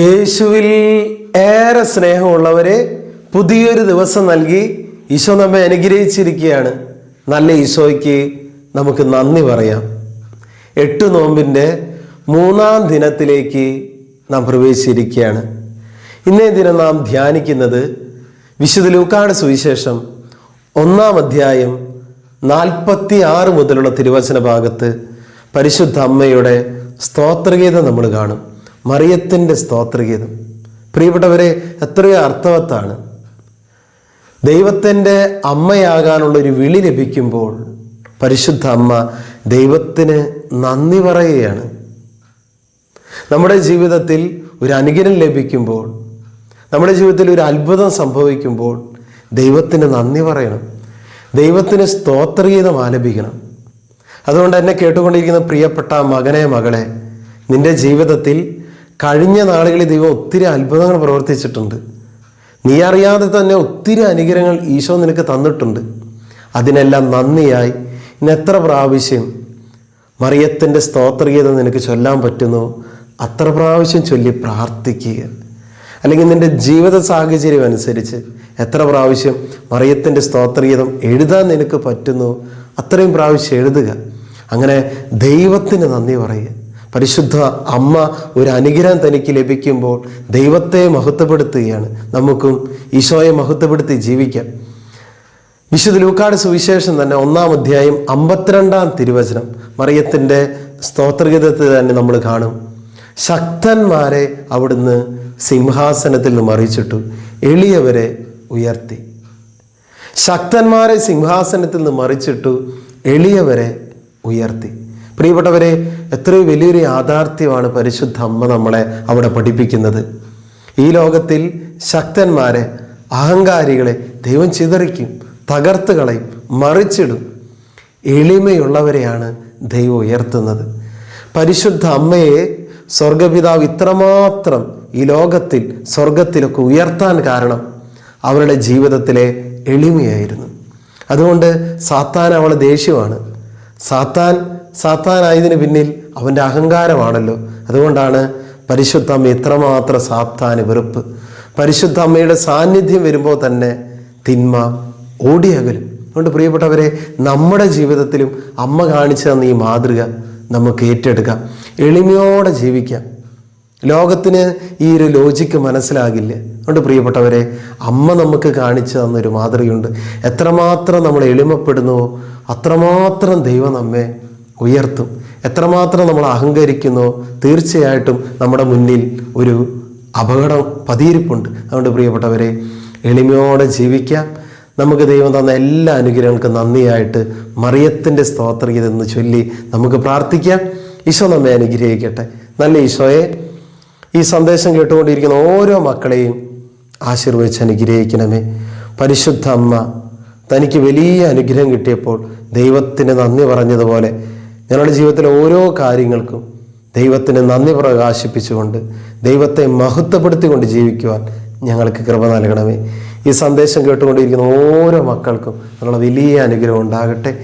യേശുവിൽ ഏറെ സ്നേഹമുള്ളവരെ പുതിയൊരു ദിവസം നൽകി ഈശോ നമ്മെ അനുഗ്രഹിച്ചിരിക്കുകയാണ്. നല്ല ഈശോയ്ക്ക് നമുക്ക് നന്ദി പറയാം. എട്ട് നോമ്പിന്റെ മൂന്നാം ദിനത്തിലേക്ക് നാം പ്രവേശിച്ചിരിക്കുകയാണ്. ഇന്നേ ദിനം നാം ധ്യാനിക്കുന്നത് വിശുദ്ധ ലൂക്കാട് സുവിശേഷം ഒന്നാം അധ്യായം നാൽപ്പത്തി ആറ് മുതലുള്ള തിരുവചന ഭാഗത്ത് പരിശുദ്ധ അമ്മയുടെ സ്തോത്രഗീതം നമ്മൾ കാണും. മറിയത്തിന്റെ സ്തോത്രഗീതം. പ്രിയപ്പെട്ടവരെ എത്രയോ അർത്ഥവത്താണ്. ദൈവത്തിന്റെ അമ്മയാകാനുള്ള ഒരു വിളി ലഭിക്കുമ്പോൾ പരിശുദ്ധ അമ്മ ദൈവത്തിന് നന്ദി പറയുകയാണ്. നമ്മുടെ ജീവിതത്തിൽ ഒരു അനുഗ്രഹം ലഭിക്കുമ്പോൾ നമ്മുടെ ജീവിതത്തിൽ ഒരു അത്ഭുതം സംഭവിക്കുമ്പോൾ ദൈവത്തിന് നന്ദി പറയണം. ദൈവത്തിന് സ്തോത്രഗീതം ആലപിക്കണം. അതുകൊണ്ട് എന്നെ കേട്ടുകൊണ്ടിരിക്കുന്ന പ്രിയപ്പെട്ട മകനെ മകളെ നിന്റെ ജീവിതത്തിൽ കഴിഞ്ഞ നാളുകളിൽ ദൈവം ഒത്തിരി അത്ഭുതങ്ങൾ പ്രവർത്തിച്ചിട്ടുണ്ട്. നീ അറിയാതെ തന്നെ ഒത്തിരി അനുഗ്രഹങ്ങൾ ഈശോ നിനക്ക് തന്നിട്ടുണ്ട്. അതിനെല്ലാം നന്ദിയായി. ഇന്ന് എത്ര പ്രാവശ്യം മറിയത്തിന്റെ സ്തോത്രഗീതം നിനക്ക് ചൊല്ലാൻ പറ്റുന്നു? അത്ര പ്രാവശ്യം ചൊല്ലി പ്രാർത്ഥിക്കുക. അല്ലെങ്കിൽ നിന്റെ ജീവിത സാഹചര്യം അനുസരിച്ച് എത്ര പ്രാവശ്യം മറിയത്തിന്റെ സ്തോത്രഗീതം എഴുതാൻ നിനക്ക് പറ്റുന്നു? അത്രയും പ്രാവശ്യം എഴുതുക. അങ്ങനെ ദൈവത്തിന് നന്ദി പറയുക. പരിശുദ്ധ അമ്മ ഒരു അനുഗ്രഹം തനിക്ക് ലഭിക്കുമ്പോൾ ദൈവത്തെ മഹത്വപ്പെടുത്തുകയാണ്. നമുക്കും ഈശോയെ മഹത്വപ്പെടുത്തി ജീവിക്കാം. വിശുദ്ധ ലൂക്കാട് സുവിശേഷം തന്നെ ഒന്നാം അധ്യായം അമ്പത്തിരണ്ടാം തിരുവചനം. മറിയത്തിന്റെ സ്തോത്രഗീതത്തിൽ തന്നെ നമ്മൾ കാണും. ശക്തന്മാരെ അവിടുന്ന് സിംഹാസനത്തിൽ നിന്ന് മറിച്ചിട്ടു എളിയവരെ ഉയർത്തി. ശക്തന്മാരെ സിംഹാസനത്തിൽ നിന്ന് മറിച്ചിട്ടു എളിയവരെ ഉയർത്തി. പ്രിയപ്പെട്ടവരെ എത്രയോ വലിയൊരു യാഥാർത്ഥ്യമാണ് പരിശുദ്ധ അമ്മ നമ്മളെ അവിടെ പഠിപ്പിക്കുന്നത്. ഈ ലോകത്തിൽ ശക്തന്മാരെ അഹങ്കാരികളെ ദൈവം ചിതറിക്കും തകർത്ത് കളയും മറിച്ചിടും. എളിമയുള്ളവരെയാണ് ദൈവം ഉയർത്തുന്നത്. പരിശുദ്ധ അമ്മയെ സ്വർഗപിതാവ് ഇത്രമാത്രം ഈ ലോകത്തിൽ സ്വർഗത്തിലൊക്കെ ഉയർത്താൻ കാരണം അവരുടെ ജീവിതത്തിലെ എളിമയായിരുന്നു. അതുകൊണ്ട് സാത്താൻ അവളെ ദേഷ്യമാണ്. സാത്താൻ സാത്താനായതിന് പിന്നിൽ അവന്റെ അഹങ്കാരമാണല്ലോ. അതുകൊണ്ടാണ് പരിശുദ്ധ അമ്മ ഇത്രമാത്രം സാത്താന് വെറുപ്പ്. പരിശുദ്ധ അമ്മയുടെ സാന്നിധ്യം വരുമ്പോൾ തന്നെ തിന്മ ഓടിയകലും. അതുകൊണ്ട് പ്രിയപ്പെട്ടവരെ നമ്മുടെ ജീവിതത്തിലും അമ്മ കാണിച്ചു തന്ന ഈ മാതൃക നമുക്ക് ഏറ്റെടുക്കാം. എളിമയോടെ ജീവിക്കാം. ലോകത്തിന് ഈ ഒരു ലോജിക്ക് മനസ്സിലാകില്ല. അതുകൊണ്ട് പ്രിയപ്പെട്ടവരെ അമ്മ നമുക്ക് കാണിച്ചു തന്നൊരു മാതൃകയുണ്ട്. എത്രമാത്രം നമ്മൾ എളിമപ്പെടുന്നുവോ അത്രമാത്രം ദൈവം നമ്മെ ഉയർത്തും. എത്രമാത്രം നമ്മൾ അഹങ്കരിക്കുന്നോ തീർച്ചയായിട്ടും നമ്മുടെ മുന്നിൽ ഒരു അപകടം പതിയിരിപ്പുണ്ട്. അതുകൊണ്ട് പ്രിയപ്പെട്ടവരെ എളിമയോടെ ജീവിക്കാം. നമുക്ക് ദൈവം തന്ന എല്ലാ അനുഗ്രഹങ്ങൾക്കും നന്ദിയായിട്ട് മറിയത്തിന്റെ സ്തോത്രഗീതെന്ന് ചൊല്ലി നമുക്ക് പ്രാർത്ഥിക്കാം. ഈശോ നമ്മെ അനുഗ്രഹിക്കട്ടെ. നല്ല ഈശോയെ. ഈ സന്ദേശം കേട്ടുകൊണ്ടിരിക്കുന്ന ഓരോ മക്കളെയും ആശീർവദിച്ച് അനുഗ്രഹിക്കണമേ. പരിശുദ്ധ അമ്മ തനിക്ക് വലിയ അനുഗ്രഹം കിട്ടിയപ്പോൾ ദൈവത്തിന് നന്ദി പറഞ്ഞതുപോലെ ഞങ്ങളുടെ ജീവിതത്തിലെ ഓരോ കാര്യങ്ങൾക്കും ദൈവത്തിന് നന്ദി പ്രകാശിപ്പിച്ചുകൊണ്ട് ദൈവത്തെ മഹത്വപ്പെടുത്തിക്കൊണ്ട് ജീവിക്കുവാൻ ഞങ്ങൾക്ക് കൃപ നൽകണമേ. ഈ സന്ദേശം കേട്ടുകൊണ്ടിരിക്കുന്ന ഓരോ മക്കൾക്കും ഞങ്ങളുടെ വലിയ അനുഗ്രഹം ഉണ്ടാകട്ടെ.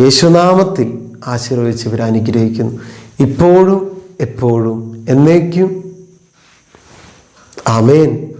യേശുനാമത്തിൽ ആശീർവദിച്ച് ഇവർ അനുഗ്രഹിക്കുന്നു. ഇപ്പോഴും എപ്പോഴും എന്നേക്കും آمين.